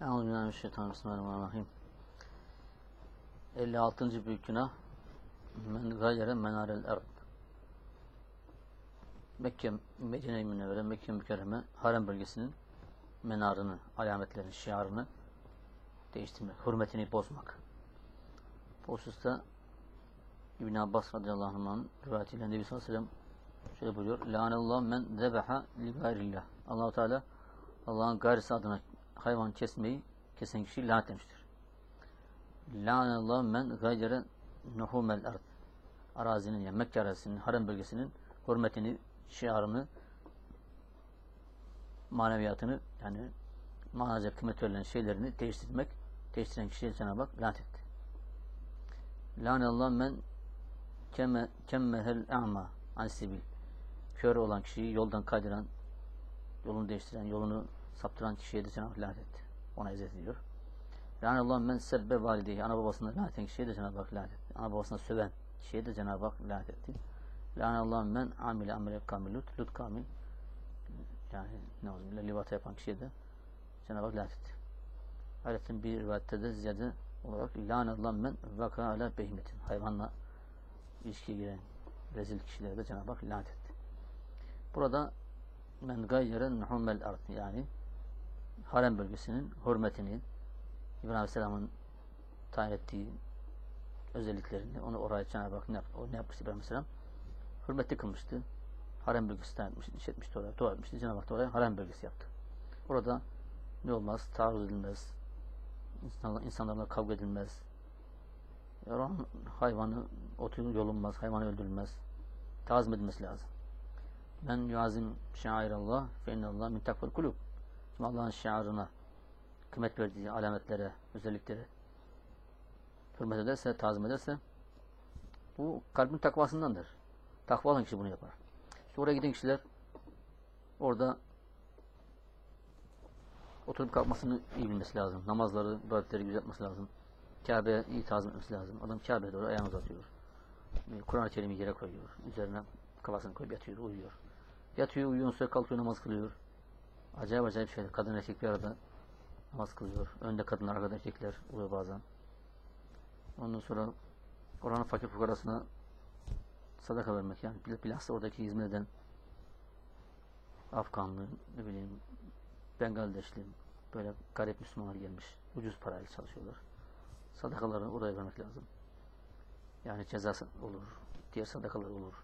Euzubillahimineşşeytanirracim. 56. büyük günah men gayere menarel erd. Mekke, Medine-i Münevvere, Mekke mükerreme harem bölgesinin menarını, alametlerini, şiarını değiştirmek, hürmetini bozmak. Bu hususta İbn Abbas radıyallahu anh'ın rivayetiyle Nebi sallallahu aleyhi ve sellem şöyle buyuruyor. Lanallahu men zebeha li gayrillah. allah Teala Allah'ın gayrısı adına hayvan kesmeyi kesen kişi lanetlemiştir. Lanallahu men gayyere nuhumel ard. Arazinin yani Mekke arazisinin, harem bölgesinin hürmetini, şiarını, maneviyatını yani manaca kıymet verilen şeylerini değiştirmek, değiştiren kişiye Cenab-ı Hak lanet etti. Lanallahu men kemme kemmehel a'ma an sibil. Kör olan kişiyi yoldan kaydıran, yolunu değiştiren, yolunu saptıran kişiye de Cenab-ı lanet etti. Ona eziyet ediyor. Lanallahu men sebbe valideyi. Ana babasına lanet eden kişiye de Cenab-ı Hak lanet etti. Ana babasına söven kişiye de Cenab-ı Hak lanet etti. Lanallahu men amile amele kamilut. Lut kamil. Yani ne olsun bile livata yapan kişiye de Cenab-ı Hak lanet etti. Ayrıca bir rivayette de ziyade olarak lanallahu men vaka ala behimetin. Hayvanla ilişkiye giren rezil kişilere de Cenab-ı Hak lanet etti. Burada men gayyere nuhumel ard yani harem bölgesinin hürmetini İbrahim Aleyhisselam'ın tayin ettiği özelliklerini onu oraya Cenab-ı Hak ne, yaptı, o ne yapmıştı İbrahim Aleyhisselam? Hürmetli kılmıştı. Harem bölgesi tayin etmişti, işletmişti oraya, dua etmişti. Cenab-ı Hak da oraya harem bölgesi yaptı. Orada ne olmaz? Taarruz edilmez. İnsanlar, insanlarla kavga edilmez. Oranın hayvanı otu yolunmaz, hayvanı öldürülmez. Tazim edilmesi lazım. Men yuazim şairallah fe innallah min takvel kulub. Allah'ın şiarına kıymet verdiği alametlere, özelliklere hürmet ederse, tazim ederse bu kalbin takvasındandır. Takva olan kişi bunu yapar. İşte oraya giden kişiler orada oturup kalkmasını iyi bilmesi lazım. Namazları, ibadetleri güzel yapması lazım. Kabe'ye iyi tazim etmesi lazım. Adam Kabe'ye doğru ayağını uzatıyor. Kur'an-ı Kerim'i yere koyuyor. Üzerine kafasını koyup yatıyor, uyuyor. Yatıyor, uyuyor, kalkıyor, namaz kılıyor. Acayip acayip şeyler. Kadın erkek bir arada namaz kılıyor. Önde kadınlar, arkada erkekler oluyor bazen. Ondan sonra oranın fakir fukarasına sadaka vermek yani bilhassa oradaki hizmet eden Afganlı, ne bileyim Bengaldeşli, böyle garip Müslümanlar gelmiş. Ucuz parayla çalışıyorlar. Sadakalarını oraya vermek lazım. Yani cezası olur. Diğer sadakalar olur.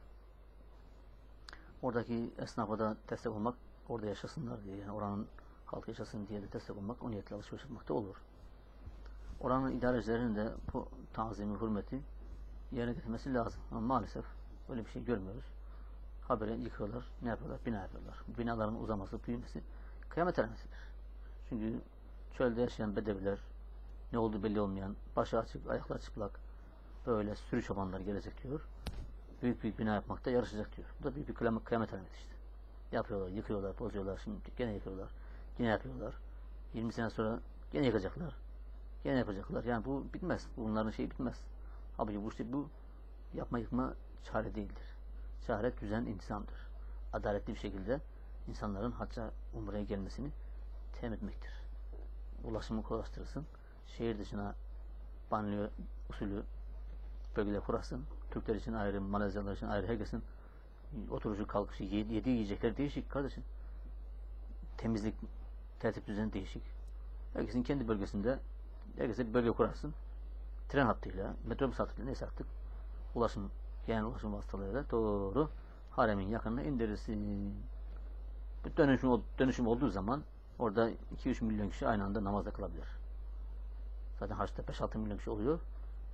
Oradaki esnafa da destek olmak, orada yaşasınlar diye, yani oranın halkı yaşasın diye de destek olmak, o niyetle alışveriş yapmak da olur. Oranın idarecilerinin de bu tanzimi, hürmeti yerine getirmesi lazım. Ama maalesef öyle bir şey görmüyoruz. Haberi yıkıyorlar, ne yapıyorlar? Bina yapıyorlar. Binaların uzaması, büyümesi kıyamet alametidir. Çünkü çölde yaşayan bedeviler, ne olduğu belli olmayan, başı açık, ayaklar çıplak, böyle sürü çobanlar gelecek diyor. Büyük büyük bina yapmakta yarışacak diyor. Bu da büyük bir kıyamet alameti işte. Yapıyorlar, yıkıyorlar, bozuyorlar, şimdi gene yıkıyorlar, gene yapıyorlar. 20 sene sonra gene yıkacaklar. Gene yapacaklar. Yani bu bitmez. Bunların şeyi bitmez. Halbuki bu işte bu yapma yıkma çare değildir. Çare düzen intizamdır. Adaletli bir şekilde insanların hacca umreye gelmesini temin etmektir. Ulaşımı kolaylaştırırsın. Şehir dışına banliyö usulü bölgeler kurasın. Türkler için ayrı, Malezyalılar için ayrı, herkesin oturuşu, kalkışı, yediği yiyecekler değişik kardeşim. Temizlik, tertip düzeni değişik. Herkesin kendi bölgesinde herkese bir bölge kurarsın. Tren hattıyla, metrobüs hattıyla neyse artık ulaşım, genel ulaşım vasıtalarıyla doğru haremin yakınına indirirsin. Bu dönüşüm, dönüşüm olduğu zaman orada 2-3 milyon kişi aynı anda namazda kılabilir. Zaten haçta 5-6 milyon kişi oluyor.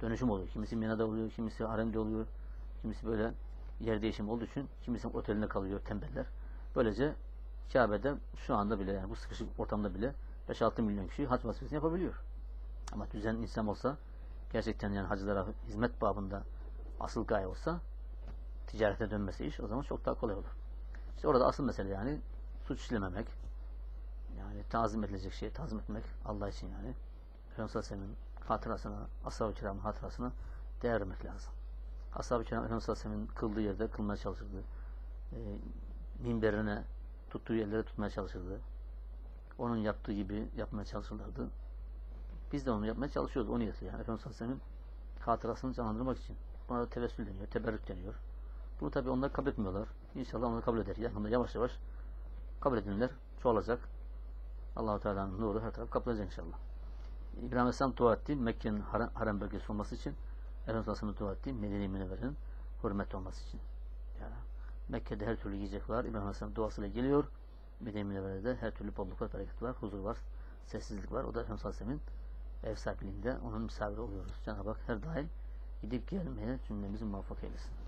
Dönüşüm oluyor. Kimisi Mina'da oluyor, kimisi haremde oluyor, kimisi böyle yer değişim olduğu için kimisi otelinde kalıyor tembeller. Böylece Kabe'de şu anda bile yani bu sıkışık ortamda bile 5-6 milyon kişi hac vazifesini yapabiliyor. Ama düzen insan olsa gerçekten yani hacılara hizmet babında asıl gaye olsa ticarete dönmesi iş o zaman çok daha kolay olur. İşte orada asıl mesele yani suç işlememek yani tazim edilecek şeyi tazim etmek Allah için yani Efendimiz Aleyhisselam'ın hatırasına, ashab-ı kiramın hatırasına değer vermek lazım. Ashab-ı kiram Efendimiz Aleyhisselam'ın kıldığı yerde kılmaya çalışırdı. E, minberine tuttuğu yerlere tutmaya çalışırdı. onun yaptığı gibi yapmaya çalışırlardı. Biz de onu yapmaya çalışıyoruz. O niyetle yani. Efendimiz Aleyhisselam'ın hatırasını canlandırmak için. Buna da tevessül deniyor, teberrük deniyor. Bunu tabi onlar kabul etmiyorlar. İnşallah onu kabul eder. Yakında yavaş yavaş kabul edinler. Çoğalacak. Allahu Teala'nın nuru her taraf kaplayacak inşallah. İbrahim Aleyhisselam dua etti. Mekke'nin harem, harem bölgesi olması için. Efendimiz Aleyhisselam dua etti. Medine-i Münevver'in hürmetli olması için. Yani Mekke'de her türlü yiyecek var. İbrahim Aleyhisselam duasıyla geliyor. Medine-i Münevver'de her türlü bolluk var, bereket var, huzur var, sessizlik var. O da Efendimiz Aleyhisselam'ın ev sahipliğinde onun misafiri oluyoruz. Cenab-ı Hak her daim gidip gelmeye cümlemizi muvaffak eylesin.